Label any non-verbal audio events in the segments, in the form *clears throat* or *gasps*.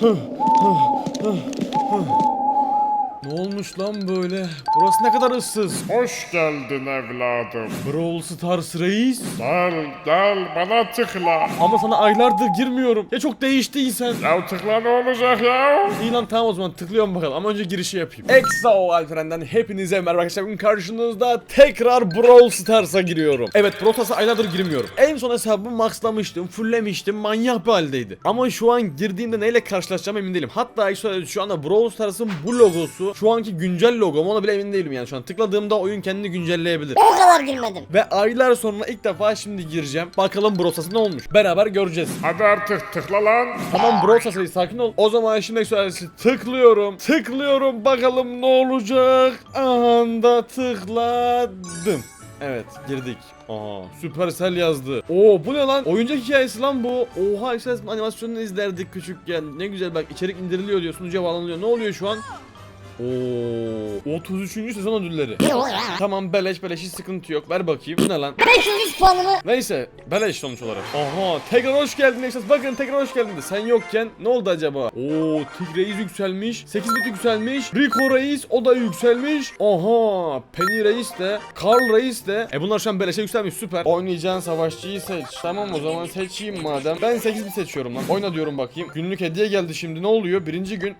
후, 후, 후, 후. Ne olmuş lan böyle? Burası ne kadar ıssız. Hoş geldin evladım. Brawl Stars reis. Gel gel bana tıkla. Ama sana aylardır girmiyorum. Ya çok değiştiysen. Ya tıkla ne olacak ya? İyi lan tamam o zaman tıklıyorum bakalım ama önce girişi yapayım. Exo Alperen'den hepinize merhaba arkadaşlar. Bugün karşınızda tekrar Brawl Stars'a giriyorum. Evet Brawl Stars'a aylardır girmiyorum. En son hesabımı maxlamıştım, fulllemiştim, manyak bir haldeydi. Ama şu an girdiğimde neyle karşılaşacağım emin değilim. Hatta şu anda Brawl Stars'ın bu logosu şu anki güncel logom ona bile emin değilim yani şu an. Tıkladığımda oyun kendini güncelleyebilir. O kadar girmedim. Ve aylar sonra ilk defa şimdi gireceğim. Bakalım Stars'a ne olmuş. Beraber göreceğiz. Hadi artık tıkla lan. Tamam bro sasayı sakin ol. O zaman şimdi ekstralesi tıklıyorum. Tıklıyorum bakalım ne olacak. Anda tıkladım. Evet girdik. Aha Supercell yazdı. Oo bu ne lan? Oyuncak hikayesi lan bu. Oha Express animasyonunu izlerdik küçükken. Ne güzel bak içerik indiriliyor diyor sunucuya bağlanılıyor. Ne oluyor şu an? Oo 33. sezon ödülleri. Tamam beleş beleş hiç sıkıntı yok. Ver bakayım. Bu ne lan? 500 puanımı Neyse beleş sonuç olarak. Aha tekrar hoş geldin Exas. Bakın tekrar hoş geldin de sen yokken ne oldu acaba? Oo Tig Reis yükselmiş. 8 bit yükselmiş. Rico Reis o da yükselmiş. Aha Penny Reis de. Carl Reis de. E bunlar şu an beleşe yükselmiş süper. Oynayacağın savaşçıyı seç. Tamam o zaman seçeyim madem. Ben 8 bit seçiyorum lan. Oyna diyorum bakayım. Günlük hediye geldi şimdi ne oluyor? Birinci gün.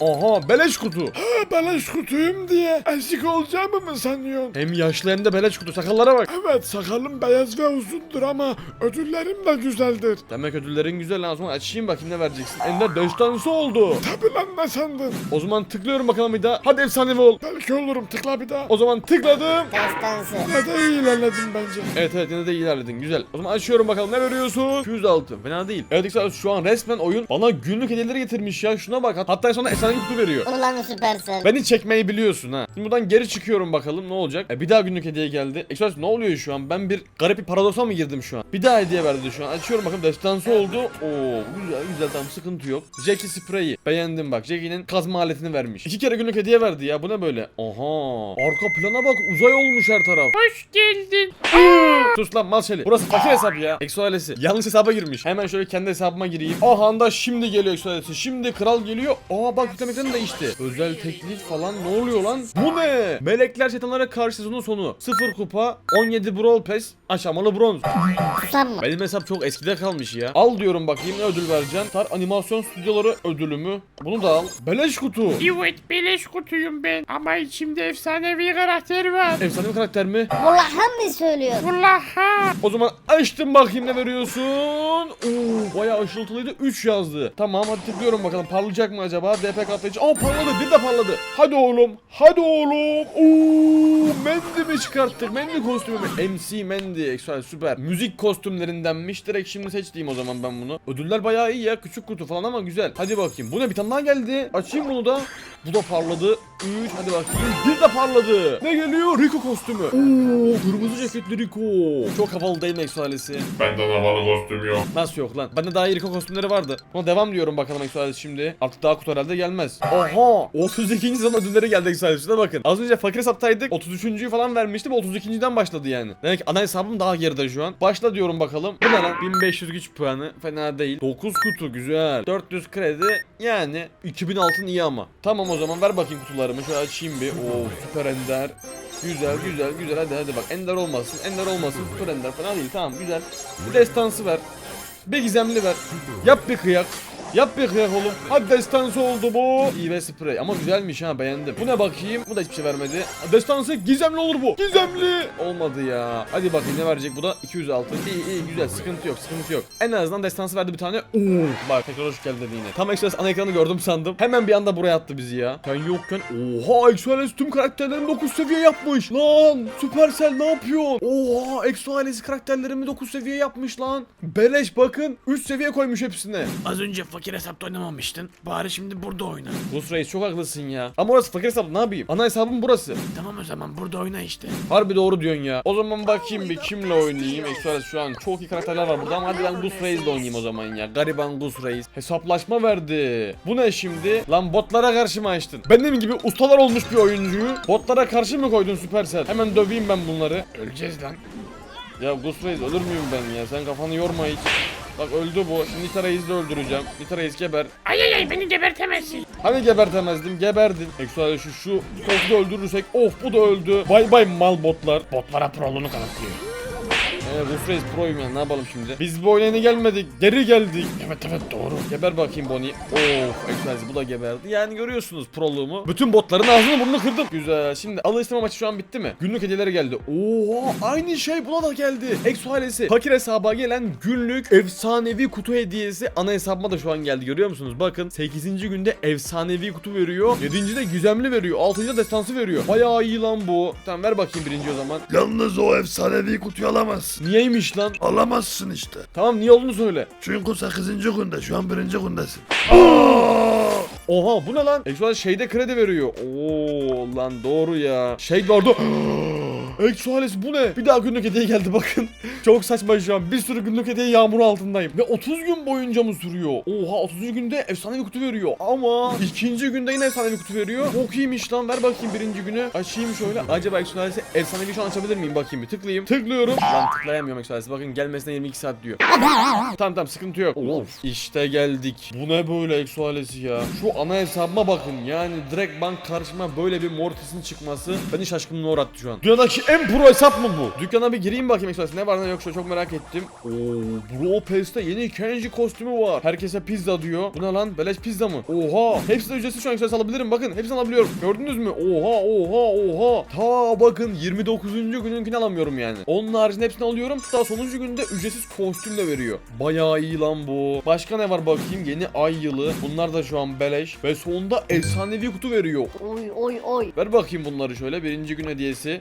Aha beleş kutu. *gasps* Beleş kutuyum diye eşik olacağımı mı sanıyorsun? Hem yaşlı hem de beleş kutu. Sakallara bak. Evet sakalım beyaz ve uzundur ama ödüllerim de güzeldir. Demek ödüllerin güzel lan. O zaman açayım bakayım ne vereceksin. Ender destansı oldu. Tabi lan ne sandın? O zaman tıklıyorum bakalım bir daha. Hadi efsanevi ol. Belki olurum tıkla bir daha. O zaman tıkladım. destansı. Ne de iyi ilerledim bence. Evet evet yine de iyi ilerledin güzel. O zaman açıyorum bakalım ne veriyorsun? 206 fena değil. Evet Excel şu an resmen oyun bana günlük hediyeleri getirmiş ya şuna bak. Hatta sonra efsanevi kutu veriyor. Ulan Supercell. Beni çekmeyi biliyorsun ha. Şimdi buradan geri çıkıyorum bakalım ne olacak. E, bir daha günlük hediye geldi. Excel ne oluyor şu an? Ben bir garip bir paradoksa mı girdim şu an? Bir daha hediye verdi şu an. Açıyorum bakalım destansı oldu. Oo güzel güzel tamam sıkıntı yok. Jackie spreyi beğendim bak. Jackie'nin kazma aletini vermiş. İki kere günlük hediye verdi ya. Bu ne böyle? Aha. Arka plana bak uzay olmuş her taraf. Hoş geldin. *gasps* Sus lan mal şeli. Burası fakir hesap ya. Exo ailesi. Yanlış hesaba girmiş. Hemen şöyle kendi hesabıma gireyim. Aha da şimdi geliyor Exo ailesi. Şimdi kral geliyor. Aa bak yüklemekten değişti. Özel teklif falan ne oluyor lan? Bu ne? Melekler şeytanlara karşı sezonun sonu. 0 kupa, 17 brawl pass, aşamalı bronz. Susam mı? Benim hesap çok eskide kalmış ya. Al diyorum bakayım ne ödül vereceğim. Tar animasyon stüdyoları ödülümü. Bunu da al. Beleş kutu. Evet beleş kutuyum ben ama içimde efsanevi karakter var. Efsane bir karakter mi? Vallahi mi söylüyor? Vallaha. O zaman açtım bakayım ne veriyorsun. Oo, bayağı ışıltılıydı. 3 yazdı. Tamam hadi tıklıyorum bakalım parlayacak mı acaba? DP katlayıcı. Aa parladı bir de parladı. Hadi oğlum. Hadi oğlum. Oo, Mendy mi çıkarttık? Mendy kostümü mü? MC Mendy. Güzel süper. Müzik kostümlerindenmiş. Direkt şimdi seçtiğim o zaman ben bunu. Ödüller bayağı iyi ya. Küçük kutu falan ama güzel. Hadi bakayım. Bu ne? Bir tane daha geldi. Açayım bunu da. Bu da parladı. 3 hadi bakayım. Bir de parladı. Ne geliyor? Rico kostümü. Oo, kırmızı ceketli Rico. Çok havalı değil mi Exoalesi? Benden havalı kostüm yok. Nasıl yok lan? Bende daha iyi Rico kostümleri vardı. Buna devam diyorum bakalım Exoalesi şimdi. Artık daha kutu herhalde gelmez. Oha! 32. sezon ödülleri geldi Exoalesi'ne bakın. Az önce fakir hesaptaydık. 33.'yü falan vermiştim. 32.den başladı yani. Demek ki ana hesabım daha geride şu an. Başla diyorum bakalım. Bu ne lan? 1500 güç puanı. Fena değil. 9 kutu güzel. 400 kredi. Yani 2000 altın iyi ama. Tamam o zaman ver bakayım kutularımı. Şöyle açayım bir. Oo süper ender. Güzel güzel güzel. Hadi hadi bak. Ender olmasın ender olmasın. Süper ender falan değil. Tamam güzel. Bir destansı ver. Bir gizemli ver. Yap bir kıyak Yap bir kıyak oğlum. Hadi destansı oldu bu. İyi ve sprey ama güzelmiş ha beğendim. Bu ne bakayım? Bu da hiçbir şey vermedi. Destansı gizemli olur bu. Gizemli. Olmadı ya. Hadi bakayım ne verecek bu da? 200 altın. İyi iyi güzel sıkıntı yok sıkıntı yok. En azından destansı verdi bir tane. Oo. Bak tekrar hoş geldin yine. Tam Express ana ekranı gördüm sandım. Hemen bir anda buraya attı bizi ya. Sen yokken. Oha Express tüm karakterlerimi 9 seviye yapmış. Lan Supercell ne yapıyorsun? Oha Exo ailesi karakterlerimi 9 seviye yapmış lan. Beleş bakın 3 seviye koymuş hepsine. Az önce fakir hesapta oynamamıştın. Bari şimdi burada oyna. Rus Reis çok haklısın ya. Ama orası fakir hesap ne yapayım? Ana hesabım burası. Tamam o zaman burada oyna işte. Harbi doğru diyorsun ya. O zaman bakayım bir kimle oynayayım. Express şu an çok iyi karakterler var burada ama hadi ben Gus Reis'le oynayayım o zaman ya. Gariban Gus Reis. Hesaplaşma verdi. Bu ne şimdi? Lan botlara karşı mı açtın? Benim gibi ustalar olmuş bir oyuncuyu botlara karşı mı koydun Supercell? Hemen döveyim ben bunları. Öleceğiz lan. Ya Gus Reis ölür müyüm ben ya? Sen kafanı yorma hiç. Bak öldü bu. Şimdi Nita Reis'i de öldüreceğim. Nita Reis geber. Ay ay ay beni gebertemezsin. Hani gebertemezdim geberdin. Eksuale şu şu da öldürürsek of bu da öldü. Bay bay mal botlar. Botlara proluğunu kanıtlıyor. Ee, Rus Reis proyum ya ne yapalım şimdi. Biz bu oynayana gelmedik. Geri geldik. Evet evet doğru. Geber bakayım Bonnie. Of Eksuale bu da geberdi. Yani görüyorsunuz proluğumu. Bütün botların ağzını burnunu kırdım. Güzel. Şimdi alıştırma maçı şu an bitti mi? Günlük hediyeleri geldi. Oha aynı şey buna da geldi. Eksualesi. Fakir hesaba gelen günlük efsanevi kutu hediyesi ana hesabıma da şu an geldi. Görüyor musunuz? Bakın 8. günde efsanevi kutu veriyor. 7. de gizemli veriyor. 6. da destansı veriyor. Bayağı iyi lan bu. Tamam ver bakayım birinci o zaman. Yalnız o efsanevi kutuyu alamazsın. Niyeymiş lan? Alamazsın işte. Tamam niye olduğunu söyle. Çünkü 8. günde şu an 1. gündesin. Oha bu ne lan? Eksual şeyde kredi veriyor. Oo lan doğru ya. Şey vardı. *gasps* Eksuales bu ne? Bir daha günlük hediye geldi bakın. *laughs* Çok saçma şu an. Bir sürü günlük hediye yağmuru altındayım. Ve 30 gün boyunca mı sürüyor? Oha 30. günde efsane bir kutu veriyor. Ama ikinci günde yine efsane bir kutu veriyor. Çok iyiymiş lan. Ver bakayım birinci günü. Açayım şöyle. Acaba Eksuales'e efsanevi şu an açabilir miyim? Bakayım bir tıklayayım. Tıklıyorum. Lan tıklayamıyorum Eksuales'e. Bakın gelmesine 22 saat diyor. Tamam tamam sıkıntı yok. Of işte geldik. Bu ne böyle Eksualesi ya? Şu ana hesabıma bakın. Yani direkt bank karşıma böyle bir Mortis'in çıkması beni şaşkınlığa uğrattı şu an. Dünyadaki en pro hesap mı bu? Dükkana bir gireyim bakayım Eksualesi. Ne var ne yok şöyle çok merak ettim. Oo, Bro Pass'te yeni Kenji kostümü var. Herkese pizza diyor. Bu ne lan? Beleş pizza mı? Oha. Hepsi de ücretsiz şu an Eksualesi alabilirim. Bakın hepsini alabiliyorum. Gördünüz mü? Oha oha oha. Ta bakın 29. gününkini alamıyorum yani. Onun haricinde hepsini alıyorum. Daha sonuncu günde ücretsiz kostüm de veriyor. Bayağı iyi lan bu. Başka ne var bakayım? Yeni ay yılı. Bunlar da şu an beleş. Ve sonunda efsanevi kutu veriyor. Oy oy oy. Ver bakayım bunları şöyle. Birinci gün hediyesi.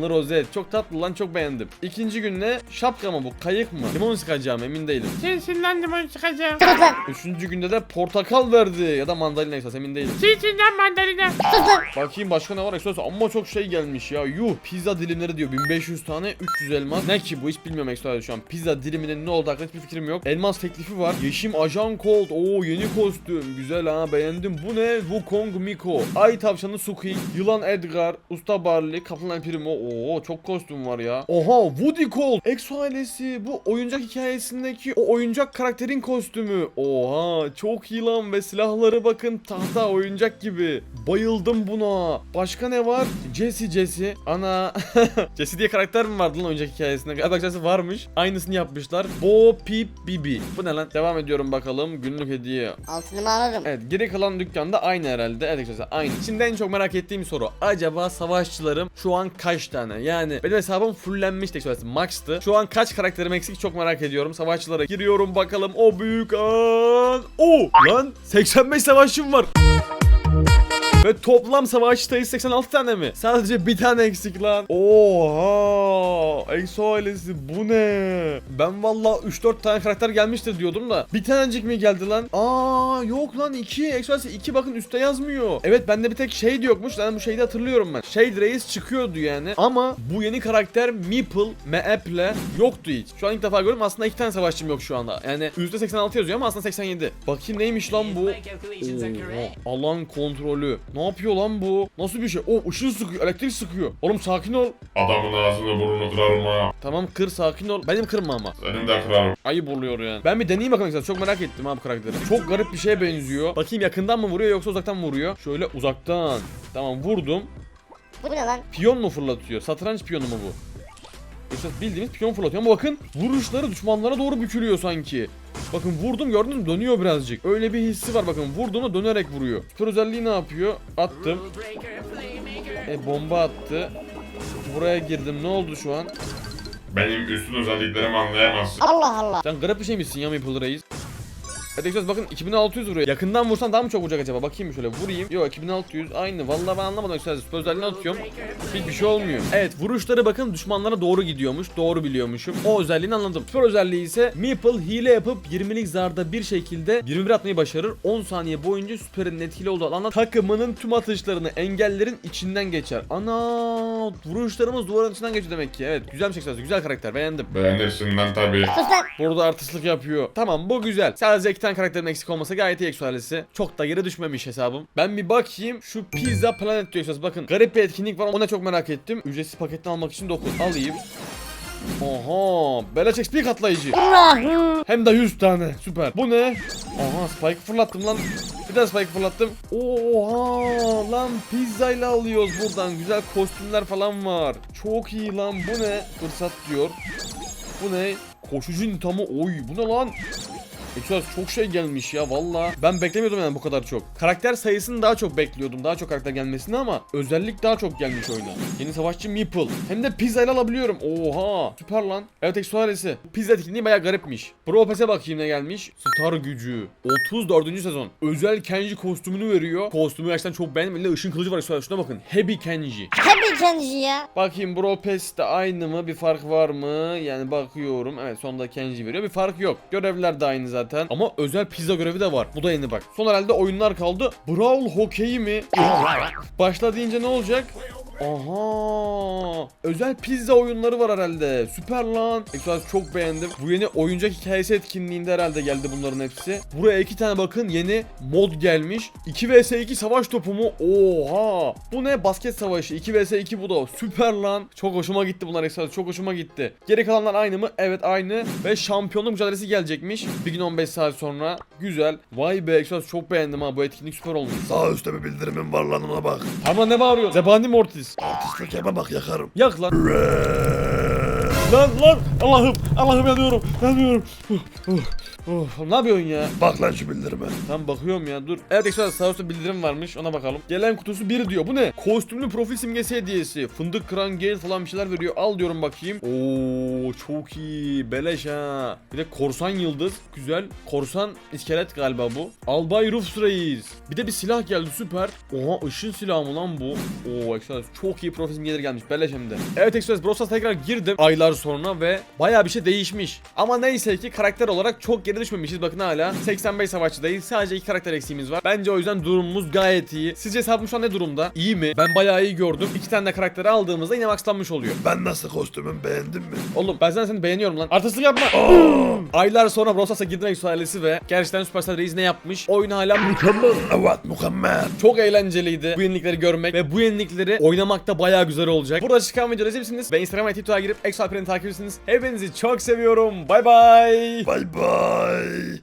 Yılanlı rozet. Çok tatlı lan çok beğendim. İkinci gün ne? Şapka mı bu? Kayık mı? Limon sıkacağım emin değilim. Sensin lan limon çıkacağım. Sus lan. Üçüncü günde de portakal verdi. Ya da mandalina esas emin değilim. Sensin lan mandalina. Sus lan. Bakayım başka ne var Exos ama çok şey gelmiş ya. Yuh pizza dilimleri diyor 1500 tane 300 elmas. Ne ki bu hiç bilmiyorum Exos şu an. Pizza diliminin ne olduğu hakkında hiçbir fikrim yok. Elmas teklifi var. Yeşim Ajan Colt. Oo yeni kostüm. Güzel ha beğendim. Bu ne? Wukong Miko. Ay tavşanı Suki. Yılan Edgar. Usta Barley. Kaplan Primo. Oo çok kostüm var ya. Oha Woody Colt. Exo ailesi. Bu oyuncak hikayesindeki o oyuncak karakterin kostümü. Oha çok iyi lan ve silahları bakın tahta oyuncak gibi. Bayıldım buna. Başka ne var? Jesse Jesse. Ana. *laughs* Jesse diye karakter mi vardı lan oyuncak hikayesinde? Galiba Jesse varmış. Aynısını yapmışlar. Bo Pip Bibi. Bu ne lan? Devam ediyorum bakalım. Günlük hediye. Altınımı alırım. Evet geri kalan dükkanda aynı herhalde. Evet arkadaşlar aynı. Şimdi en çok merak ettiğim soru. Acaba savaşçılarım şu an kaç tane? Yani benim hesabım fullenmişti açıkçası. Max'tı. Şu an kaç karakterim eksik çok merak ediyorum. Savaşçılara giriyorum bakalım. O büyük an. O lan 85 savaşçım var. Ve toplam savaşçı sayısı 86 tane mi? Sadece bir tane eksik lan. Oha! Exo ailesi bu ne? Ben valla 3-4 tane karakter gelmiştir diyordum da. Bir tanecik mi geldi lan? Aa yok lan 2. Exo ailesi 2 bakın üstte yazmıyor. Evet bende bir tek Shade yokmuş. Ben bu Shade'i hatırlıyorum ben. Shade Reis çıkıyordu yani. Ama bu yeni karakter Meeple, Meeple yoktu hiç. Şu an ilk defa görüyorum. Aslında 2 tane savaşçım yok şu anda. Yani yüzde 86 yazıyor ama aslında 87. Bakayım neymiş lan bu? Alan kontrolü. Ne yapıyor lan bu? Nasıl bir şey? O ışığı sıkıyor, elektrik sıkıyor. Oğlum sakin ol. Adamın ağzını burnunu kırarım ha. Tamam kır sakin ol. Benim kırma ama. Senin de kırarım. Ayıp oluyor yani. Ben bir deneyeyim bakalım istedim. Çok merak ettim ha bu karakteri. Çok garip bir şeye benziyor. Bakayım yakından mı vuruyor yoksa uzaktan mı vuruyor? Şöyle uzaktan. Tamam vurdum. Bu ne lan? Piyon mu fırlatıyor? Satranç piyonu mu bu? Yoksa bildiğimiz piyon fırlatıyor ama bakın vuruşları düşmanlara doğru bükülüyor sanki. Bakın vurdum gördünüz mü dönüyor birazcık. Öyle bir hissi var bakın vurduğunu dönerek vuruyor. Süper özelliği ne yapıyor? Attım. E bomba attı. Buraya girdim ne oldu şu an? Benim üstün özelliklerimi anlayamazsın. Allah Allah. Sen garip bir şey misin ya Maple Reis? Evet bakın 2600 vuruyor. Yakından vursan daha mı çok vuracak acaba? Bakayım şöyle vurayım. Yok 2600 aynı. Vallahi ben anlamadım. Süper özelliğini atıyorum. Hiçbir şey olmuyor. Evet vuruşları bakın düşmanlara doğru gidiyormuş. Doğru biliyormuşum. O özelliğini anladım. Süper özelliği ise Meeple hile yapıp 20'lik zarda bir şekilde 21 atmayı başarır. 10 saniye boyunca süperin etkili olduğu alanda takımının tüm atışlarını engellerin içinden geçer. Ana vuruşlarımız duvarın içinden geçiyor demek ki. Evet güzel bir şey. Güzel karakter beğendim. Beğenirsin lan tabii. Burada artışlık yapıyor. Tamam bu güzel. Sadece iki tane karakterin eksik olması gayet iyi eksualesi. Çok da geri düşmemiş hesabım. Ben bir bakayım şu Pizza Planet diyorsanız bakın. Garip bir etkinlik var ona çok merak ettim. Ücretsiz paketini almak için 9 alayım. Oha. Beleş XP katlayıcı. Hem de 100 tane. Süper. Bu ne? Aha Spike fırlattım lan. Bir daha Spike fırlattım. Oha lan pizzayla alıyoruz buradan. Güzel kostümler falan var. Çok iyi lan. Bu ne? Fırsat diyor. Bu ne? Koşucu intihamı. Oy bu ne lan? Exodus çok şey gelmiş ya valla. Ben beklemiyordum yani bu kadar çok. Karakter sayısını daha çok bekliyordum. Daha çok karakter gelmesini ama özellik daha çok gelmiş oyuna. Yeni savaşçı Meeple. Hem de pizza ile alabiliyorum. Oha. Süper lan. Evet Exodus'ı. Pizza etkinliği baya garipmiş. Pro Pass'e bakayım ne gelmiş. Star gücü. 34. sezon. Özel Kenji kostümünü veriyor. Kostümü gerçekten çok beğendim. Elinde ışın kılıcı var Exodus. Şuna bakın. Heavy Kenji. Tabii kendisi ya. Bakayım Bro Pass'te aynı mı? Bir fark var mı? Yani bakıyorum. Evet sonunda Kenji veriyor. Bir fark yok. Görevler de aynı zaten. Ama özel pizza görevi de var. Bu da yeni bak. Son herhalde oyunlar kaldı. Brawl Hockey mi? Başla deyince ne olacak? Aha! Özel pizza oyunları var herhalde. Süper lan. Exodus çok beğendim. Bu yeni oyuncak hikayesi etkinliğinde herhalde geldi bunların hepsi. Buraya iki tane bakın yeni mod gelmiş. 2 vs 2 savaş topu mu? Oha! Bu ne? Basket savaşı. 2 vs 2 bu da. Süper lan. Çok hoşuma gitti bunlar Exodus. Çok hoşuma gitti. Geri kalanlar aynı mı? Evet aynı. Ve şampiyonluk mücadelesi gelecekmiş. Bir gün 15 saat sonra. Güzel. Vay be Exodus çok beğendim ha. Bu etkinlik süper olmuş. Sağ üstte bir bildirimim var lan ona bak. Ama ne bağırıyor? Zebani Mortis. Artistlik yapma bak yakarım. Yak lan. Lan lan Allah'ım Allah'ım yanıyorum yanıyorum. Uf, uf, uf. Ne yapıyorsun ya? Bak lan şu bildirime. Tamam bakıyorum ya dur. Evet Exodus sağ üstte bildirim varmış ona bakalım. Gelen kutusu 1 diyor. Bu ne? Kostümlü profil simgesi hediyesi. Fındık kıran gel falan bir şeyler veriyor. Al diyorum bakayım. Oo çok iyi. Beleş ha. Bir de korsan yıldız. Güzel. Korsan iskelet galiba bu. Albay Rufus Reis. Bir de bir silah geldi süper. Oha ışın silahı mı lan bu? Oo Exodus çok iyi profil simgeleri gelmiş. Beleş hem de. Evet Exodus Bros'a tekrar girdim aylar sonra ve baya bir şey değişmiş. Ama neyse ki karakter olarak çok geri düşmemişiz. Bakın hala 85 savaşçıdayız. Sadece iki karakter eksiğimiz var. Bence o yüzden durumumuz gayet iyi. Sizce hesabım şu an ne durumda? İyi mi? Ben bayağı iyi gördüm. İki tane de karakteri aldığımızda yine maxlanmış oluyor. Ben nasıl kostümüm beğendin mi? Oğlum ben zaten seni beğeniyorum lan. Artistlik yapma. *clears throat* Aylar sonra Brosas'a girdim Exo ailesi ve gerçekten Superstar Reis ne yapmış? Oyun hala mükemmel. Evet mükemmel. Çok eğlenceliydi bu yenilikleri görmek ve bu yenilikleri oynamak da bayağı güzel olacak. Burada çıkan videoları izleyebilirsiniz ve Instagram ve TikTok'a girip Exo Alperen'i takip edersiniz. Hepinizi çok seviyorum. Bay bay. Bay bay.